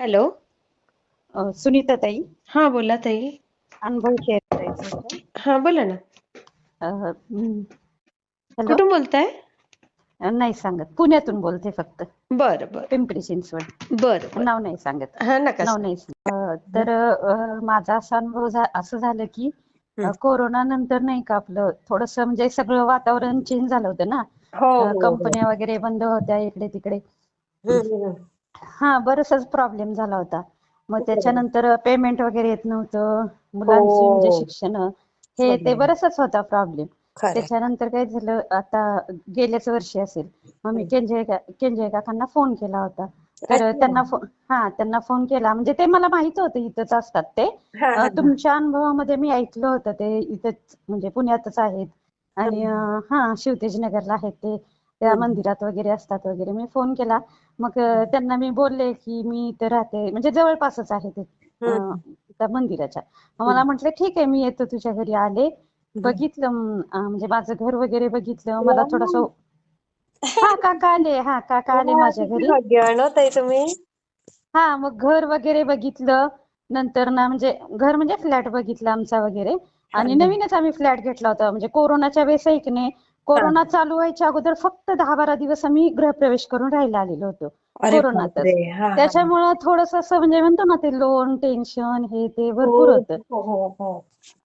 Hello. Sunita ताई. हा बोला ताई. अनुभव शेअर करायचा. हा बोला ना. कुठून बोलताय? नाही सांगत. पुण्यातून बोलते फक्त. बर बर. पिंपरी चिंचवड. बर नाव नाही सांगत. हा नाव नाही तर माझा असा अनुभव असं झालं की. कोरोना नंतर नाही का आपलं थोडस म्हणजे सगळं वातावरण चेंज झालं होतं ना. हो हो, हो. कंपन्या वगैरे बंद होत्या इकडे तिकडे. हा बरचसाच प्रॉब्लेम झाला होता. मग त्याच्यानंतर पेमेंट वगैरे येत नव्हतं. हो. मुलांची म्हणजे शिक्षण हे ते. बरचसाच होता प्रॉब्लेम. त्याच्यानंतर काय झालं आता गेल्याच वर्षी असेल. मग मी हं. केंजळे का- केंजळे काकांना फोन केला होता. तर. त्यांना फोन हा त्यांना फोन केला. म्हणजे ते मला माहीत होतं इथंच असतात ते. हा, हा, हा. तुमच्या अनुभवामध्ये मी ऐकलं होतं ते. इथंच म्हणजे पुण्यातच आहेत. आणि हा शिवतेज नगरला आहेत ते. त्या. मंदिरात वगैरे असतात वगैरे. मी फोन केला. मग त्यांना मी बोलले की मी इथं राहते. म्हणजे जवळपासच आहे ते. त्या मंदिराच्या. मग मला म्हटलं ठीक आहे मी येतो तुझ्या घरी आले. बघितलं म्हणजे माझं घर वगैरे बघितलं. मला थोडस. हा काका आले. हा काका आले वा, माझ्या घरी. हो तुम्ही. हा मग घर वगैरे बघितलं. नंतर ना म्हणजे घर म्हणजे फ्लॅट बघितला आमचा वगैरे. हा, आणि नवीनच आम्ही फ्लॅट घेतला होता. म्हणजे कोरोनाच्या वेळेस नाही कोरोना चालू व्हायच्या अगोदर फक्त दहा बारा दिवस आम्ही गृहप्रवेश करून राहायला आलेलो होतो. कोरोनातच. हा त्याच्यामुळं थोडस असं म्हणजे म्हणतो ना ते लोन टेन्शन हे ते भरपूर हो होतं. हो हो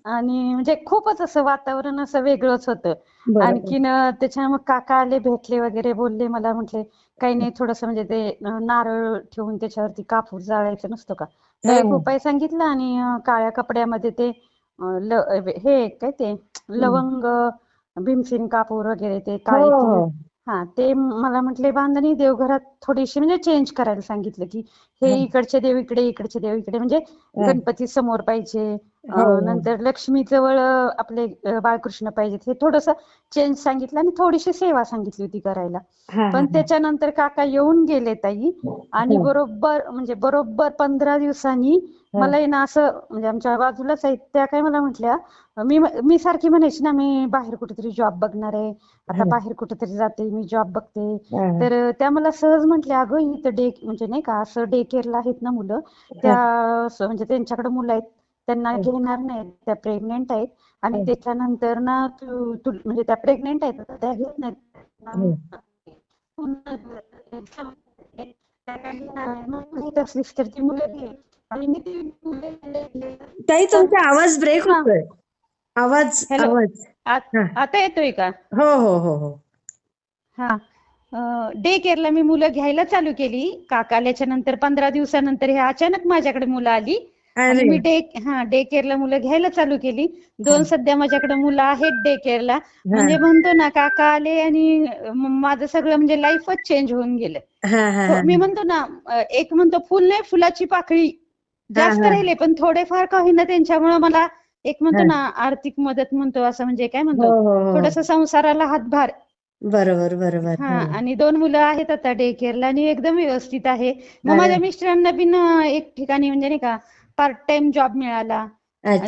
आणि म्हणजे खूपच असं वातावरण असं वेगळंच होतं. आणखीन त्याच्या मग काका आले भेटले वगैरे बोलले मला म्हटले काही नाही थोडस म्हणजे ते नारळ ठेवून त्याच्यावरती कापूर जाळायचं नसतं का? तो हा, एक. उपाय सांगितला आणि काळ्या कपड्यामध्ये ते हे काय ते लवंग भीमसेन कापूर वगैरे ते हो. काळी हो हा ते मला म्हटले बांधणी देवघरात थोडीशी म्हणजे चेंज करायला सांगितलं की हे इकडचे देव इकडे इकडचे देव इकडे म्हणजे. गणपती समोर पाहिजे नंतर लक्ष्मी जवळ आपले बाळकृष्ण पाहिजेत हे थोडस चेंज सांगितलं आणि थोडीशी सेवा सांगितली होती करायला. हा पण हा. त्याच्यानंतर काका येऊन गेले ताई आणि हा. बरोबर म्हणजे बरोबर पंधरा दिवसांनी हा. मला आहे ना असं म्हणजे आमच्या बाजूलाच आहेत त्या काय मला म्हटल्या मी मी सारखी म्हणायची ना मी बाहेर कुठेतरी जॉब बघणार आहे. आता हा. बाहेर कुठेतरी जाते मी जॉब बघते. हा तर त्या मला सहज म्हटल्या अगं इथं डे म्हणजे नाही का असं डे केअरला आहेत ना मुलं त्या म्हणजे त्यांच्याकडे मुलं आहेत. त्यांना घेणार नाहीत त्या प्रेग्नेंट आहेत आणि त्याच्यानंतर ना म्हणजे त्या प्रेग्नेंट आहेत त्या घेत नाहीत. मुलं घेतली. ताई तुमचा आवाज ब्रेक हा. होतोय. आवाज हॅलो. आवाज. आत- हा. येतोय का? हो हो हो हो. हा. डे केअरला मी मुलं घ्यायला चालू केली. काका आल्याच्यानंतर पंधरा दिवसानंतर हे अचानक माझ्याकडे मुलं आली. आणि मी डे हा डे केअरला मुलं घ्यायला चालू केली. दोन सध्या माझ्याकडे मुलं आहेत डे केअरला म्हणजे म्हणतो ना काका आले आणि माझं सगळं म्हणजे लाईफच चेंज होऊन गेलं. हा मी म्हणतो ना एक म्हणतो फुल नाही फुलाची पाकळी जास्त राहिले पण थोडेफार का होईना त्यांच्यामुळे मला एक म्हणतो ना आर्थिक मदत म्हणतो असं म्हणजे काय म्हणतो हो हो थोडस संसाराला हातभार. बरोबर बरोबर. हा आणि दोन मुलं आहेत आता डे केअरला आणि एकदम व्यवस्थित आहे. मग माझ्या मिस्टरांना बिन एक ठिकाणी म्हणजे नाही का पार्ट टाइम जॉब मिळाला.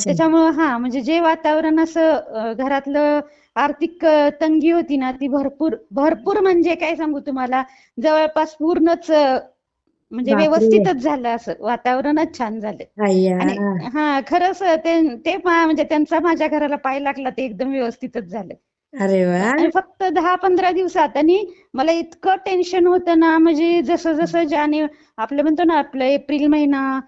त्याच्यामुळं हा म्हणजे जे वातावरण असं घरातलं आर्थिक तंगी होती ना ती भरपूर भरपूर म्हणजे काय सांगू तुम्हाला? जवळपास पूर्णच म्हणजे व्यवस्थितच झालं असं. वातावरणच छान झालं. आणि हा खरंच ते म्हणजे त्यांचा माझ्या घराला पाय लागला ते एकदम व्यवस्थितच झालं. अरे आणि फक्त दहा पंधरा दिवसात आणि मला इतकं टेन्शन होतं ना म्हणजे जसं जसं जाने आपलं म्हणतो ना आपलं एप्रिल महिना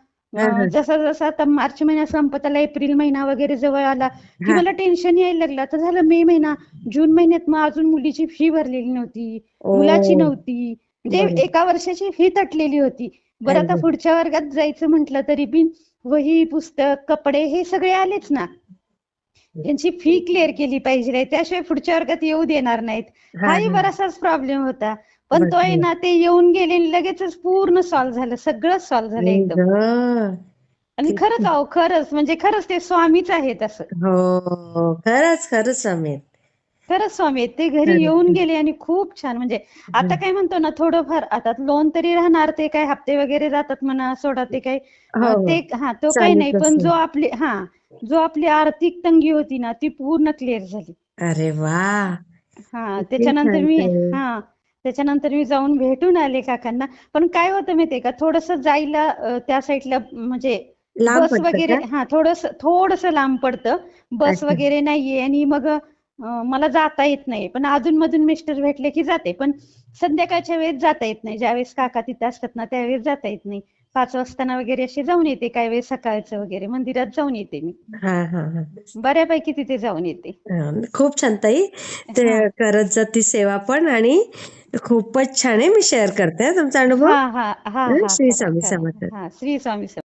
जसा जसा आता मार्च महिना संपत आला एप्रिल महिना वगैरे जवळ आला की मला टेन्शन यायला लागलं. आता झालं मे महिना. जून महिन्यात मग अजून मुलीची फी भरलेली नव्हती मुलाची नव्हती. म्हणजे एका वर्षाची फी तटलेली होती. बरं आता पुढच्या वर्गात जायचं म्हटलं तरी बी वही पुस्तक कपडे हे सगळे आलेच ना. त्यांची फी क्लिअर केली पाहिजे. त्याशिवाय पुढच्या वर्गात येऊ देणार नाहीत. हाही बराचसाच प्रॉब्लेम होता. पण तो आहे ना ते येऊन गेले आणि लगेचच पूर्ण सॉल्व्ह झालं सगळं सॉल्व्ह झालं एकदम. आणि खरंच अहो खरंच म्हणजे खरंच ते स्वामीच आहेत असं. हो खरंच खरंच समीर खरंच स्वामी ते घरी येऊन गेले आणि खूप छान म्हणजे आता काय म्हणतो ना थोडंफार आता लोन तरी राहणार ते काय हप्ते वगैरे जातात म्हणा सोडा ते काही हो हो. ते हा तो काही नाही पण जो आपली हा जो आपली आर्थिक तंगी होती ना ती पूर्ण क्लिअर झाली. अरे वा. हा त्याच्यानंतर मी हा त्याच्यानंतर मी जाऊन भेटून आले काकांना. पण काय होतं माहितीये का थोडस जायला त्या साईडला म्हणजे बस वगैरे हा थोडस थोडस लांब पडतं. बस वगैरे नाहीये आणि मग मला जाता येत नाही. पण अधून मधून मिस्टर भेटले की जाते. पण संध्याकाळच्या वेळेस जाता येत नाही. ज्यावेळेस काका तिथे असतात ना त्यावेळेस जाता येत नाही. पाच वाजताना वगैरे असे जाऊन येते काय वेळेस सकाळचं वगैरे. मंदिरात जाऊन येते मी. बऱ्यापैकी तिथे जाऊन येते. खूप छान ताई. करत जा ती सेवा पण आणि खूपच छान आहे. मी शेअर करते हा तुमचा अनुभव. हा हा हा हं, हा श्री स्वामी समर्थ. हा श्री स्वामी समर्थ.